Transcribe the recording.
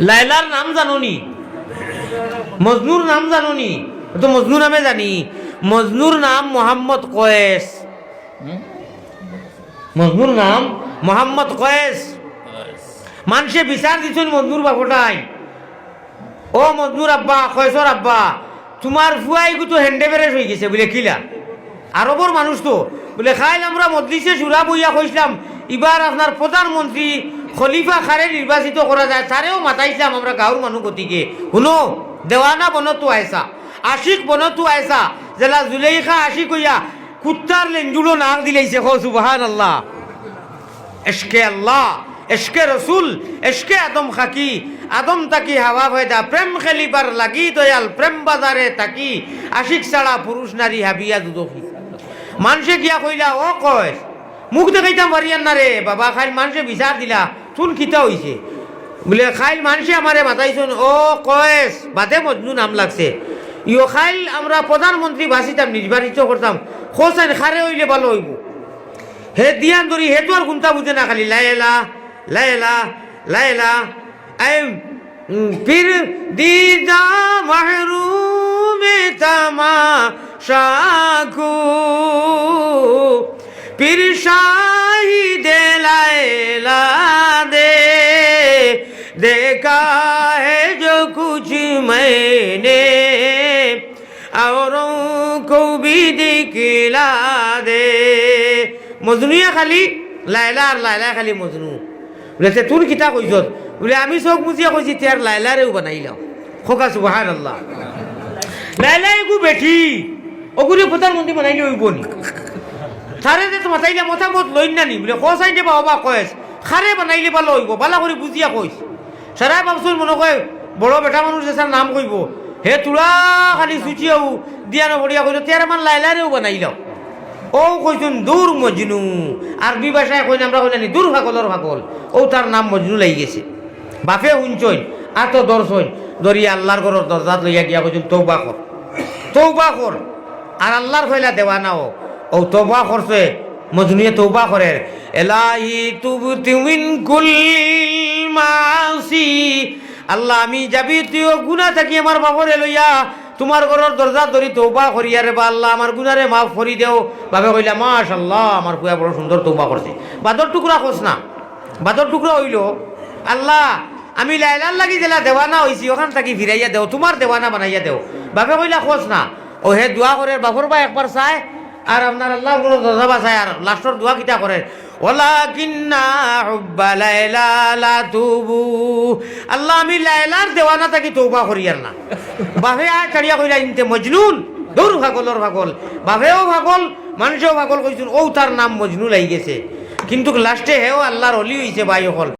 লাইলার নাম জানোনি। মজনুর নাম জানোনি। তো মজনু নামে জানি। মজনুর নাম মোহাম্মদ কয়েস মজনুর নাম মোহাম্মদ কয়েস মানুষে বিচার দিচ্ছেন মজনুর বাপটাই ও মজনুর আব্বা কয়েসর আব্বা তোমার ফুয়াই গুতো হ্যান্ডে বেরেস হয়ে গেছে বলে, কিলা? আরবর মানুষ তো বলে খাইল আমরা মজলিসে সুরা বইয়া কইছিলাম এবার আপনার প্রধানমন্ত্রী খলিফা খারে নির্বাচিত করা যায় তারেও মাতাইছিলাম আমরা গাঁর মানুষ গতিকে। শুনো দেওয়ানা বনতো আয়সা আশিক বনতো আয়সা জেলা জুলেইখা আশিক হইয়া কুত্তার লেঞ্জুলো নাক দিলাইছে হো সুবাহান আল্লাহ এশকে আল্লাহ, এশকে রসুল এশকে আদম খাকি, আদম তাকি হাওয়া ভয়দা প্রেম খেলিবার লাগি দয়াল প্রেম বাজারে তাকি, আশিক ছাড়া পুরুষ নারী হাবিয়া দুদকি মানুষে গিয়া কইলা ও কয়, মুখ দেখাইতাম পারিয়ান না রে বাবা খাইল মানুষে বিচার দিলা। চুন খিতা হইছে বলে, খাইল মানুষে আমারে মাতাইছুন ও কয়েস বাদে মজনু নাম লাগছে। ইও খাইল, আমরা প্রধানমন্ত্রী বাসিতাম নির্বাচিত করতাম খোসাইন খারে হইলে ভালো হইব। হে দিয়ান ধরি হে তো আর গুনতা বুঝে না খালি। লাইলা লাইলা লাইলা, আই পীর দিদা মাহরুমে তামা শাকু পীর শাহিদে লাইলা দে देखा है जो कुछ मैंने औरों को भी दिखला दे মজনুয়া খালি লাইলা আর লাইলা খালি মজনু বলে তে তোর কিতা কইছ বলে আমি চোখ মুজিয়া কইছি তার লাইলারেও বানাইলাম খোকা সুবাহান আল্লাহ লাইলা এগু বেঠি অগুরি প্রধানমন্ত্রী বানাইলে হইব নি সারে যে তো মাথাইলে মতামত লইন না নি বলে কসাই দে বাবা কয়েস খারে বানাইলে ভালো হইব বালা করে বুঝিয়া কইস সারা ভাবছুন মনে কয়, বড় বেটা মানুষ এসার নাম কইব, হে তুলা খালি সুচিয়াও দিয়া নবড়িয়া কইল তের মান লাইলারেও বানাইলাম ও কইছুন দূর মজনু আরবি ভাষায় কইন আমরা কইলানি দূর ভাগলর ভাগল। ও তার নাম মজনু লাগি গেছে। বাপে শুনছইন আর তো দর্শন দরিয়া আল্লাহর ঘরের দরজাত লইয়া গিয়া কইছুন তৌবা কর তৌবা কর আর আল্লাহর কইলা দেওয়া নাও ও তৌবা করছে, মজনুয়ে তৌবা করে। এলাহি তুবতি মিন কুল্লিল মাসি আল্লাহ, আমি যাবি তুইও গুণা থাকি আমার বাবরে লইয়া, তোমার ঘরের দরজা ধরি তৌবা করিয়া রে বা আল্লাহ, আমার গুনারে মাফ করি দেও। বাবে কইলা মাশাল্লাহ আমার পুয়া বড় সুন্দর তৌবা করছে। বাদর টুকরা খোঁজ না। বাদর টুকরা হইল, আল্লাহ, আমি লাইলার লাগি জেলা দেওয়ানা হইছি, ওখান থাকি ফিরাইয়া দেও, তোমার দেওয়ানা বানাইয়া দেও। বাবে কইলা খোঁজ না। ও হে দোয়া করে বাবর বা একবার চায় আর আপনার আল্লাহ কোনো দরজা বাসায় আর লাস্টর দোয়া কিতা করে? ওলাকিন্না হুব্বা লাইলা লা তুবু। আল্লাহ আমি লাইলার দেওয়ানা থাকি তৌবা করিয়ার না। বাপে আয় ছাড়িয়া কইলা ইনতে মজনুন। দৌড় ভাগলর ভাগল। বাপেও ভাগল, মানুষেও ভাগল কইছুন, ও তার নাম মজনু লাগি গেছে। কিন্তু লাস্টে হেও আল্লাহর অলি হইছে ভাই হল